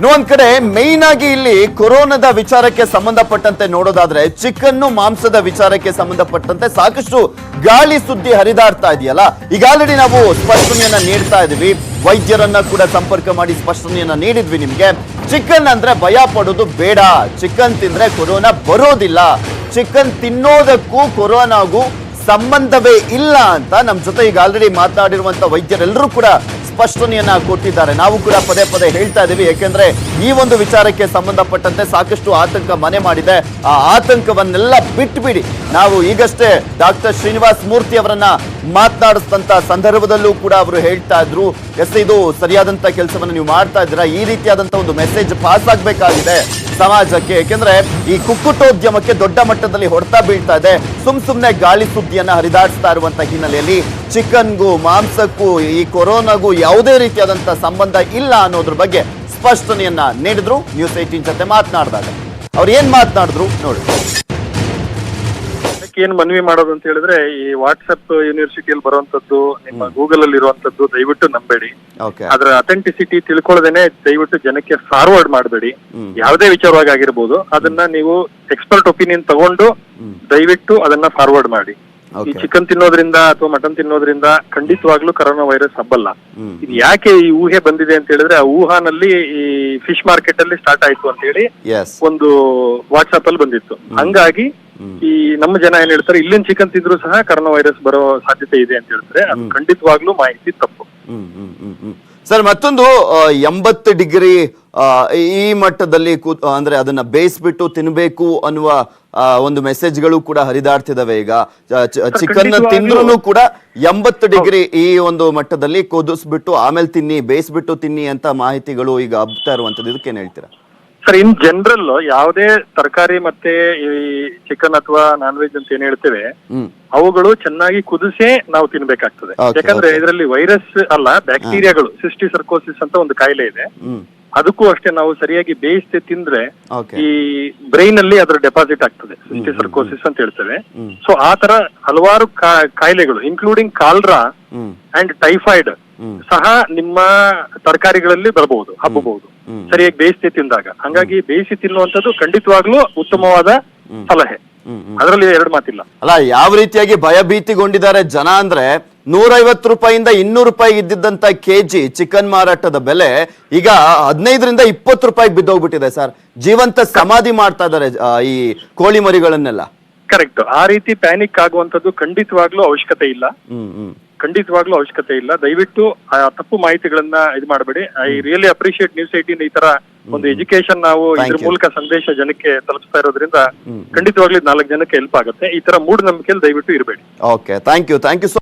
ಇನ್ನೊಂದ್ ಕಡೆ ಮೇನ್ ಆಗಿ ಇಲ್ಲಿ ಕೊರೋನಾದ ವಿಚಾರಕ್ಕೆ ಸಂಬಂಧಪಟ್ಟಂತೆ ನೋಡೋದಾದ್ರೆ ಚಿಕನ್ನು ಮಾಂಸದ ವಿಚಾರಕ್ಕೆ ಸಂಬಂಧಪಟ್ಟಂತೆ ಸಾಕಷ್ಟು ಗಾಳಿ ಸುದ್ದಿ ಹರಿದಾಡ್ತಾ ಇದೆಯಲ್ಲ? ಈಗ ಆಲ್ರೆಡಿ ನಾವು ಸ್ಪಷ್ಟನೆಯನ್ನ ನೀಡ್ತಾ ಇದೀವಿ. ವೈದ್ಯರನ್ನ ಕೂಡ ಸಂಪರ್ಕ ಮಾಡಿ ಸ್ಪಷ್ಟನೆಯನ್ನ ನೀಡಿದ್ವಿ ನಿಮ್ಗೆ. ಚಿಕನ್ ಅಂದ್ರೆ ಭಯ ಪಡೋದು ಬೇಡ. ಚಿಕನ್ ತಿಂದ್ರೆ ಕೊರೋನಾ ಬರೋದಿಲ್ಲ. ಚಿಕನ್ ತಿನ್ನೋದಕ್ಕೂ ಕೊರೋನಾಗೂ ಸಂಬಂಧವೇ ಇಲ್ಲ ಅಂತ ನಮ್ಮ ಜೊತೆ ಈಗ ಆಲ್ರೆಡಿ ಮಾತನಾಡಿರುವಂತ ವೈದ್ಯರೆಲ್ಲರೂ ಕೂಡ ಸ್ಪಷ್ಟನೆಯನ್ನ ಕೊಟ್ಟಿದ್ದಾರೆ. ನಾವು ಕೂಡ ಪದೇ ಪದೇ ಹೇಳ್ತಾ ಇದೀವಿ ಯಾಕೆಂದ್ರೆ ಈ ಒಂದು ವಿಚಾರಕ್ಕೆ ಸಂಬಂಧಪಟ್ಟಂತೆ ಸಾಕಷ್ಟು ಆತಂಕ ಮನೆ ಮಾಡಿದೆ. ಆ ಆತಂಕವನ್ನೆಲ್ಲ ಬಿಟ್ಬಿಡಿ. ನಾವು ಈಗಷ್ಟೇ ಡಾಕ್ಟರ್ ಶ್ರೀನಿವಾಸ್ ಮೂರ್ತಿ ಅವರನ್ನ ಮಾತನಾಡಿಸಿದಂತ ಸಂದರ್ಭದಲ್ಲೂ ಕೂಡ ಅವರು ಹೇಳ್ತಾ ಇದ್ರು. ಎಸ್, ಇದು ಸರಿಯಾದಂತ ಕೆಲಸವನ್ನು ನೀವು ಮಾಡ್ತಾ ಇದ್ದೀರಾ? ಈ ರೀತಿಯಾದಂತ ಒಂದು ಮೆಸೇಜ್ ಪಾಸ್ ಆಗ್ಬೇಕಾಗಿದೆ. ಸಮಾಜಕ್ಕೆ. ಏಕೆಂದ್ರೆ ಈ ಕುಕ್ಕುಟೋದ್ಯಮಕ್ಕೆ ದೊಡ್ಡ ಮಟ್ಟದಲ್ಲಿ ಹೊಡೆತ ಬೀಳ್ತಾ ಇದೆ. ಸುಮ್ ಸುಮ್ನೆ ಗಾಳಿ ಸುದ್ದಿಯನ್ನ ಹರಿದಾಡಿಸ್ತಾ ಇರುವಂತ ಹಿನ್ನೆಲೆಯಲ್ಲಿ ಚಿಕನ್ಗೂ, ಮಾಂಸಕ್ಕೂ, ಈ ಕೊರೋನಾಗೂ ಯಾವುದೇ ರೀತಿಯಾದಂತ ಸಂಬಂಧ ಇಲ್ಲ ಅನ್ನೋದ್ರ ಬಗ್ಗೆ ಸ್ಪಷ್ಟನೆಯನ್ನ ನೀಡಿದ್ರು. ನ್ಯೂಸ್ ಏಟೀನ್ ಜೊತೆ ಮಾತನಾಡಿದಾಗ. ಅವ್ರು ಏನ್ ಮಾತನಾಡಿದ್ರು ನೋಡಿ. ಏನ್ ಮನವಿ ಮಾಡೋದು ಅಂತ ಹೇಳಿದ್ರೆ ಈ ವಾಟ್ಸ್ಆಪ್ ಯೂನಿವರ್ಸಿಟಿಯಲ್ಲಿ ಬರುವಂತದ್ದು ನಿಮ್ಮ ಗೂಗಲ್ ಅಲ್ಲಿ ಇರುವಂತದ್ದು ದಯವಿಟ್ಟು ನಂಬೇಡಿ. ಅದರ ಅಥೆಂಟಿಸಿಟಿ ತಿಳ್ಕೊಳ್ಳದೇನೆ ದಯವಿಟ್ಟು ಜನಕ್ಕೆ ಫಾರ್ವರ್ಡ್ ಮಾಡಬೇಡಿ. ಯಾವುದೇ ವಿಚಾರವಾಗಿ ಆಗಿರ್ಬೋದು ಅದನ್ನ ನೀವು ಎಕ್ಸ್ಪರ್ಟ್ ಒಪಿನಿಯನ್ ತಗೊಂಡು ದಯವಿಟ್ಟು ಅದನ್ನ ಫಾರ್ವರ್ಡ್ ಮಾಡಿ. ಈ ಚಿಕನ್ ತಿನ್ನೋದ್ರಿಂದ ಅಥವಾ ಮಟನ್ ತಿನ್ನೋದ್ರಿಂದ ಖಂಡಿತವಾಗ್ಲೂ ಕರೋನಾ ವೈರಸ್ ಹಬ್ಬಲ್ಲ. ಇದು ಯಾಕೆ ಈ ಊಹೆ ಬಂದಿದೆ ಅಂತ ಹೇಳಿದ್ರೆ ಆ ಊಹಾನಲ್ಲಿ ಈ ಫಿಶ್ ಮಾರ್ಕೆಟ್ ಅಲ್ಲಿ ಸ್ಟಾರ್ಟ್ ಆಯ್ತು ಅಂತ ಹೇಳಿ ಒಂದು ವಾಟ್ಸ್ಆಪ್ ಅಲ್ಲಿ ಬಂದಿತ್ತು. ಹಂಗಾಗಿ. ಈ ನಮ್ಮ ಜನ ಏನ್ ಹೇಳ್ತಾರೆ ಇಲ್ಲಿನ ಚಿಕನ್ ತಿಂದ್ರು ಸಹ ಕರೋನಾ ವೈರಸ್ ಬರೋ ಸಾಧ್ಯತೆ ಇದೆ ಅಂತ ಹೇಳ್ತಾರೆ. ಅದು ಖಂಡಿತವಾಗ್ಲೂ ಮಾಹಿತಿ ತಪ್ಪು. ಸರ್ ಮತ್ತೊಂದು ಎಂಬತ್ತು ಡಿಗ್ರಿ ಆ, ಈ ಮಟ್ಟದಲ್ಲಿ ಕೂತ್ ಅಂದ್ರೆ ಅದನ್ನ ಬೇಯಿಸ್ಬಿಟ್ಟು ತಿನ್ಬೇಕು ಅನ್ನುವ ಒಂದು ಒಂದು ಮೆಸೇಜ್ಗಳು ಕೂಡ ಹರಿದಾಡ್ತಿದಾವೆ ಈಗ. ಚಿಕನ್ನ ತಿಂದ್ರು ಕೂಡ ಎಂಬತ್ತು ಡಿಗ್ರಿ ಈ ಒಂದು ಮಟ್ಟದಲ್ಲಿ ಕುದಿಸ್ಬಿಟ್ಟು ಆಮೇಲೆ ತಿನ್ನಿ ಬೇಯಿಸ್ಬಿಟ್ಟು ತಿನ್ನಿ ಅಂತ ಮಾಹಿತಿಗಳು ಈಗ ಹಬ್ತಾ ಇರುವಂತದ್ದು ಏನ್ ಹೇಳ್ತೀರಾ? ಸರ್ ಇನ್ ಜನರಲ್ ಯಾವುದೇ ತರಕಾರಿ ಮತ್ತೆ ಈ ಚಿಕನ್ ಅಥವಾ ನಾನ್ ವೆಜ್ ಅಂತ ಏನ್ ಹೇಳ್ತೇವೆ ಅವುಗಳು ಚೆನ್ನಾಗಿ ಕುದಿಸಿ ನಾವು ತಿನ್ಬೇಕಾಗ್ತದೆ. Okay, ಯಾಕಂದ್ರೆ. ಇದರಲ್ಲಿ ವೈರಸ್ ಅಲ್ಲ ಬ್ಯಾಕ್ಟೀರಿಯಾಗಳು ಸಿಸ್ಟಿ ಸರ್ಕೋಸಿಸ್ ಅಂತ ಒಂದು ಕಾಯಿಲೆ ಇದೆ. ಹ್ಮ್. ಅದಕ್ಕೂ ಅಷ್ಟೇ ನಾವು ಸರಿಯಾಗಿ ಬೇಯಿಸಿ ತಿಂದ್ರೆ ಓಕೆ ಈ ಬ್ರೈನ್ ಅಲ್ಲಿ ಅದರ ಡೆಪಾಸಿಟ್ ಆಗ್ತದೆ ಸಿಸ್ಟಿ ಸರ್ಕೋಸಿಸ್ ಅಂತ ಹೇಳ್ತೇವೆ. ಹ್ಮ್. ಸೊ ಆ ತರ ಹಲವಾರು ಕಾ- ಕಾಯಿಲೆಗಳು including cholera hmm. And typhoid. ಸಹ ನಿಮ್ಮ ತರಕಾರಿಗಳಲ್ಲಿ ಬರಬಹುದು ಹಬ್ಬಬಹುದು. ಸರಿಯಾಗಿ ಬೇಯಿಸಿ ತಿಂದಾಗ. ಹಂಗಾಗಿ ಬೇಯಿಸಿ ತಿನ್ನುವಂತದ್ದು ಖಂಡಿತವಾಗ್ಲೂ ಉತ್ತಮವಾದ ಸಲಹೆ. ಅದರಲ್ಲಿ ಎರಡು ಮಾತಿಲ್ಲ. ಅಲ್ಲ ಯಾವ ರೀತಿಯಾಗಿ ಭಯಭೀತಿಗೊಂಡಿದ್ದಾರೆ ಜನ ಅಂದ್ರೆ ನೂರೈವತ್ತು ರೂಪಾಯಿಂದ ಇನ್ನೂರು ರೂಪಾಯಿ ಇದ್ದಿದ್ದಂತ ಕೆಜಿ ಚಿಕನ್ ಮಾರಾಟದ ಬೆಲೆ ಈಗ ಹದಿನೈದರಿಂದ ಇಪ್ಪತ್ತು ರೂಪಾಯಿಗೆ ಬಿದ್ದೋಗ್ಬಿಟ್ಟಿದೆ ಸರ್. ಜೀವಂತ ಸಮಾಧಿ ಮಾಡ್ತಾ ಇದ್ದಾರೆ ಈ ಕೋಳಿ ಮರಿಗಳನ್ನೆಲ್ಲ. ಕರೆಕ್ಟ್ ಆ ರೀತಿ ಪ್ಯಾನಿಕ್ ಆಗುವಂತದ್ದು ಖಂಡಿತವಾಗ್ಲೂ ಅವಶ್ಯಕತೆ ಇಲ್ಲ. ಖಂಡಿತವಾಗ್ಲೂ ಅವಶ್ಯಕತೆ ಇಲ್ಲ. ದಯವಿಟ್ಟು ಆ ತಪ್ಪು ಮಾಹಿತಿಗಳನ್ನ ಇದು ಮಾಡಬೇಡಿ. I really appreciate news eighteen ಈ ತರ ಒಂದು ಎಜುಕೇಶನ್ ನಾವು ಇದ್ರ. ಮೂಲಕ ಸಂದೇಶ ಜನಕ್ಕೆ ತಲುಪಿಸ್ತಾ ಇರೋದ್ರಿಂದ ಖಂಡಿತವಾಗ್ಲೂ ನಾಲ್ಕು ಜನಕ್ಕೆ ಹೆಲ್ಪ್ ಆಗುತ್ತೆ. ಈ ತರ ಮೂಢನಂಬಿಕೆಯಲ್ಲಿ ದಯವಿಟ್ಟು ಇರಬೇಡಿ. Okay thank you thank you so